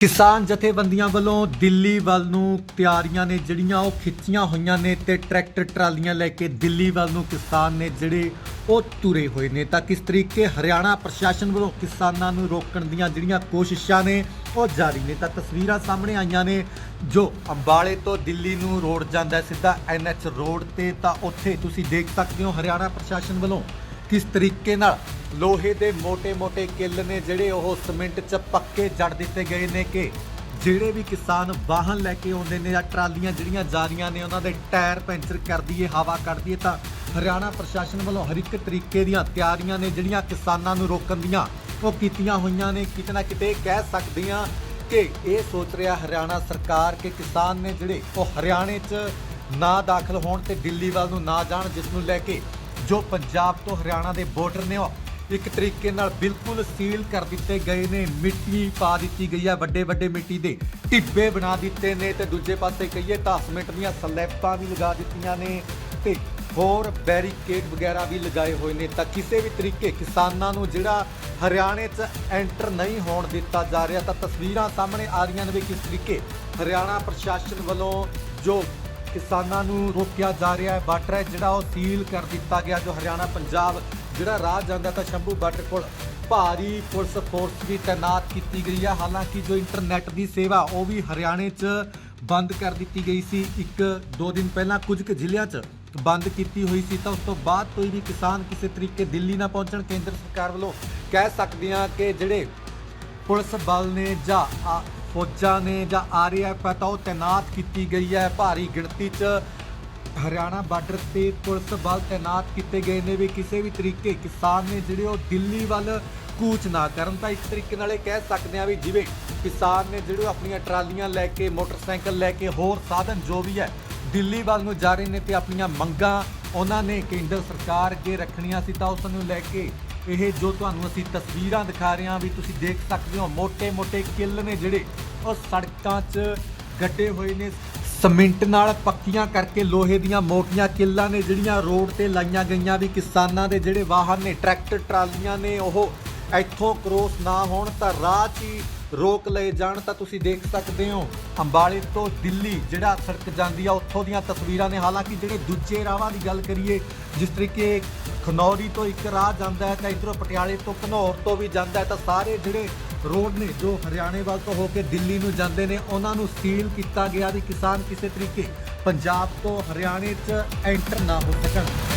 ਕਿਸਾਨ ਜਥੇਬੰਦੀਆਂ ਵੱਲੋਂ ਦਿੱਲੀ ਵੱਲ ਨੂੰ ਤਿਆਰੀਆਂ ਨੇ ਜਿਹੜੀਆਂ ਉਹ ਖਿੱਚੀਆਂ ਹੋਈਆਂ ਨੇ ਤੇ ਟਰੈਕਟਰ ਟਰਾਲੀਆਂ ਲੈ ਕੇ ਦਿੱਲੀ ਵੱਲ ਨੂੰ ਕਿਸਾਨ ਨੇ ਜਿਹੜੇ ਉਹ ਤੁਰੇ ਹੋਏ ਨੇ। ਤਾਂ ਕਿਸ ਤਰੀਕੇ ਹਰਿਆਣਾ ਪ੍ਰਸ਼ਾਸਨ ਵੱਲੋਂ ਕਿਸਾਨਾਂ ਨੂੰ ਰੋਕਣ ਦੀਆਂ ਜਿਹੜੀਆਂ ਕੋਸ਼ਿਸ਼ਾਂ ਨੇ ਉਹ ਜਾਰੀ ਨੇ। ਤਾਂ ਤਸਵੀਰਾਂ ਸਾਹਮਣੇ ਆਈਆਂ ਨੇ ਜੋ ਅੰਬਾਲੇ ਤੋਂ ਦਿੱਲੀ ਨੂੰ ਰੋਡ ਜਾਂਦਾ ਹੈ, ਸਿੱਧਾ ਐਨਐਚ ਰੋਡ ਤੇ। ਤਾਂ ਉੱਥੇ ਤੁਸੀਂ ਦੇਖ ਸਕਦੇ ਹੋ ਹਰਿਆਣਾ ਪ੍ਰਸ਼ਾਸਨ ਵੱਲੋਂ ਕਿਸ ਤਰੀਕੇ ਨਾਲ ਲੋਹੇ ਦੇ ਮੋٹے-ਮੋٹے ਕਿੱਲ ਨੇ ਜਿਹੜੇ ਉਹ ਸਿਮੈਂਟ 'ਚ ਪੱਕੇ ਜੜ ਦਿੱਤੇ ਗਏ ਨੇ ਕਿ ਜਿਹੜੇ ਵੀ ਕਿਸਾਨ ਵਾਹਨ ਲੈ ਕੇ ਆਉਂਦੇ ਨੇ ਜਾਂ ਟਰਾਲੀਆਂ ਜਿਹੜੀਆਂ ਜਾ ਰਹੀਆਂ ਨੇ, ਉਹਨਾਂ ਦੇ ਟਾਇਰ ਪੈਂਚਰ ਕਰ ਦਈਏ, ਹਵਾ ਕੱਢ ਦਈਏ, ਤਾਂ ਹਰਿਆਣਾ ਪ੍ਰਸ਼ਾਸਨ ਵੱਲੋਂ ਹਰ ਇੱਕ ਤਰੀਕੇ ਦੀਆਂ ਤਿਆਰੀਆਂ ਨੇ ਜਿਹੜੀਆਂ ਕਿਸਾਨਾਂ ਨੂੰ ਰੋਕਣ ਦੀਆਂ ਉਹ ਕੀਤੀਆਂ ਹੋਈਆਂ ਨੇ। ਕਿਤੇ ਨਾ ਕਿਤੇ ਕਹਿ ਸਕਦੇ ਆ ਕਿ ਇਹ ਸੋਚ ਰਿਹਾ ਹਰਿਆਣਾ ਸਰਕਾਰ ਕਿ ਕਿਸਾਨ ਨੇ ਜਿਹੜੇ ਉਹ ਹਰਿਆਣੇ 'ਚ ਨਾ ਦਾਖਲ ਹੋਣ ਤੇ ਦਿੱਲੀ ਵੱਲ ਨੂੰ ਨਾ ਜਾਣ, ਜਿਸ ਨੂੰ ਲੈ ਕੇ ਜੋ ਪੰਜਾਬ ਤੋਂ ਹਰਿਆਣਾ ਦੇ ਬਾਰਡਰ ਨੇ ਉਹ ਇੱਕ ਤਰੀਕੇ ਨਾਲ ਬਿਲਕੁਲ ਸੀਲ ਕਰ ਦਿੱਤੇ ਗਏ ਨੇ, ਮਿੱਟੀ ਪਾ ਦਿੱਤੀ ਗਈ ਹੈ ਵੱਡੇ ਵੱਡੇ ਮਿੱਟੀ ਦੇ ਟਿੱਬੇ ਬਣਾ ਦਿੱਤੇ ਨੇ ਤੇ ਦੂਜੇ ਪਾਸੇ ਕਹੀਏ ਤਾਂ ਸੀਮੈਂਟ ਦੀਆਂ ਸਲੈਬਾਂ ਵੀ ਲਗਾ ਦਿੱਤੀਆਂ ਨੇ ਤੇ ਹੋਰ ਬੈਰੀਕੇਡ ਵਗੈਰਾ ਵੀ ਲਗਾਏ ਹੋਏ ਨੇ। ਤਾਂ ਕਿਸੇ ਵੀ ਤਰੀਕੇ ਕਿਸਾਨਾਂ ਨੂੰ ਜਿਹੜਾ ਹਰਿਆਣੇ 'ਚ ਐਂਟਰ ਨਹੀਂ ਹੋਣ ਦਿੱਤਾ ਜਾ ਰਿਹਾ, ਤਾਂ ਤਸਵੀਰਾਂ ਸਾਹਮਣੇ ਆ ਰਹੀਆਂ ਨੇ ਵੀ ਕਿਸ ਤਰੀਕੇ ਹਰਿਆਣਾ ਪ੍ਰਸ਼ਾਸਨ ਵੱਲੋਂ ਜੋ ਕਿਸਾਨਾਂ ਨੂੰ ਰੋਕਿਆ ਜਾ ਰਿਹਾ ਹੈ। ਬਾਰਡਰ ਹੈ ਜਿਹੜਾ ਉਹ ਸੀਲ ਕਰ ਦਿੱਤਾ ਗਿਆ ਜੋ ਹਰਿਆਣਾ, ਪੰਜਾਬ ਜਿਹੜਾ ਰਾਹ ਜਾਂਦਾ ਤਾਂ ਸ਼ੰਭੂ ਬਾਰਡਰ ਕੋਲ ਭਾਰੀ ਪੁਲਿਸ ਫੋਰਸ ਵੀ ਤਾਇਨਾਤ ਕੀਤੀ ਗਈ ਹੈ ਹਾਲਾਂਕਿ ਜੋ ਇੰਟਰਨੈਟ ਦੀ ਸੇਵਾ ਉਹ ਵੀ ਹਰਿਆਣੇ 'ਚ ਬੰਦ ਕਰ ਦਿੱਤੀ ਗਈ ਸੀ। ਇੱਕ ਦੋ ਦਿਨ ਪਹਿਲਾਂ ਕੁਝ ਕੁ ਜ਼ਿਲ੍ਹਿਆਂ 'ਚ ਬੰਦ ਕੀਤੀ ਹੋਈ ਸੀ ਤਾਂ ਉਸ ਤੋਂ ਬਾਅਦ ਕੋਈ ਵੀ ਕਿਸਾਨ ਕਿਸੇ ਤਰੀਕੇ ਦਿੱਲੀ ਨਾ ਪਹੁੰਚਣ ਕੇਂਦਰ ਸਰਕਾਰ ਵੱਲੋਂ ਕਹਿ ਸਕਦੇ ਹਾਂ ਕਿ ਜਿਹੜੇ ਪੁਲਿਸ ਬਲ ਨੇ ਜਾਂ ਆ- ਫੌਜਾਂ ਨੇ ਜਾਂ ਆਰਐਫ ਹੈ ਤਾਂ ਉਹ ਤਾਇਨਾਤ ਕੀਤੀ ਗਈ ਹੈ। ਭਾਰੀ ਗਿਣਤੀ 'ਚ ਹਰਿਆਣਾ ਬਾਰਡਰ ਤੇ ਪੁਲਿਸ ਬਲ ਤਾਇਨਾਤ ਕੀਤੇ ਗਏ ਨੇ ਵੀ ਕਿਸੇ ਵੀ ਤਰੀਕੇ ਕਿਸਾਨ ਨੇ ਜਿਹੜੇ ਉਹ ਦਿੱਲੀ ਵੱਲ ਕੂਚ ਨਾ ਕਰਨ। ਤਾਂ ਇੱਕ ਤਰੀਕੇ ਨਾਲ ਇਹ ਕਹਿ ਸਕਦੇ ਆ ਵੀ ਜਿਵੇਂ ਕਿਸਾਨ ਨੇ ਜਿਹੜੇ ਉਹ ਆਪਣੀਆਂ ਟਰਾਲੀਆਂ ਲੈ ਕੇ, ਮੋਟਰਸਾਈਕਲ ਲੈ ਕੇ ਹੋਰ ਸਾਧਨ ਜੋ ਵੀ ਹੈ, ਦਿੱਲੀ ਵੱਲ ਨੂੰ ਜਾ ਰਹੇ ਨੇ ਤੇ ਆਪਣੀਆਂ ਮੰਗਾਂ ਉਹਨਾਂ ਨੇ ਕੇਂਦਰ ਸਰਕਾਰ ਅੱਗੇ ਰੱਖਣੀਆਂ ਸੀ ਤਾਂ ਉਸ ਨੂੰ ਲੈ ਕੇ ਇਹ ਜੋ ਤੁਹਾਨੂੰ ਅਸੀਂ ਤਸਵੀਰਾਂ ਦਿਖਾ ਰਹੇ ਹਾਂ ਵੀ ਤੁਸੀਂ ਦੇਖ ਸਕਦੇ ਹੋ ਮੋਟੇ ਮੋਟੇ ਕਿੱਲ ਨੇ ਜਿਹੜੇ ਉਹ ਸੜਕਾਂ 'ਚ ਗੱਡੇ ਹੋਏ ਨੇ, ਸਮਿੰਟ ਨਾਲ ਪੱਕੀਆਂ ਕਰਕੇ ਲੋਹੇ ਦੀਆਂ ਮੋਟੀਆਂ ਕਿੱਲਾਂ ਨੇ ਜਿਹੜੀਆਂ ਰੋਡ ਤੇ ਲਾਈਆਂ ਗਈਆਂ ਵੀ ਕਿਸਾਨਾਂ ਦੇ ਜਿਹੜੇ ਵਾਹਨ ਨੇ, ਟਰੈਕਟਰ, ਟਰਾਲੀਆਂ ਨੇ, ਉਹ ਇੱਥੋਂ ਕ੍ਰੋਸ ਨਾ ਹੋਣ ਤਾਂ ਰਾਹ 'ਚ ਹੀ ਰੋਕ ਲਏ ਜਾਣ ਤਾਂ ਤੁਸੀਂ ਦੇਖ ਸਕਦੇ ਹੋ। ਅੰਬਾਲੇ ਤੋਂ ਦਿੱਲੀ ਜਿਹੜਾ ਸੜਕ ਜਾਂਦੀ ਆ, ਉੱਥੋਂ ਦੀਆਂ ਤਸਵੀਰਾਂ ਨੇ। ਹਾਲਾਂਕਿ ਜਿਹੜੇ ਦੂਜੇ ਰਾਵਾਂ ਦੀ ਗੱਲ ਕਰੀਏ, ਜਿਸ ਤਰੀਕੇ ਖਨੌਰੀ ਤੋਂ ਇੱਕ ਰਾਹ ਜਾਂਦਾ ਹੈ ਤਾਂ ਇਧਰੋਂ ਪਟਿਆਲੇ ਤੋਂ ਘਨੌਰ ਤੋਂ ਵੀ ਜਾਂਦਾ ਹੈ ਤਾਂ ਸਾਰੇ ਜਿਹੜੇ ਰੋਡ ਨੇ ਜੋ ਹਰਿਆਣੇ ਵੱਲ ਤੋਂ ਹੋ ਕੇ ਦਿੱਲੀ ਨੂੰ ਜਾਂਦੇ ਨੇ, ਉਹਨਾਂ ਨੂੰ ਸੀਲ ਕੀਤਾ ਗਿਆ ਵੀ ਕਿਸਾਨ ਕਿਸੇ ਤਰੀਕੇ ਪੰਜਾਬ ਤੋਂ ਹਰਿਆਣੇ 'ਚ ਐਂਟਰ ਨਾ ਹੋ ਸਕਣ।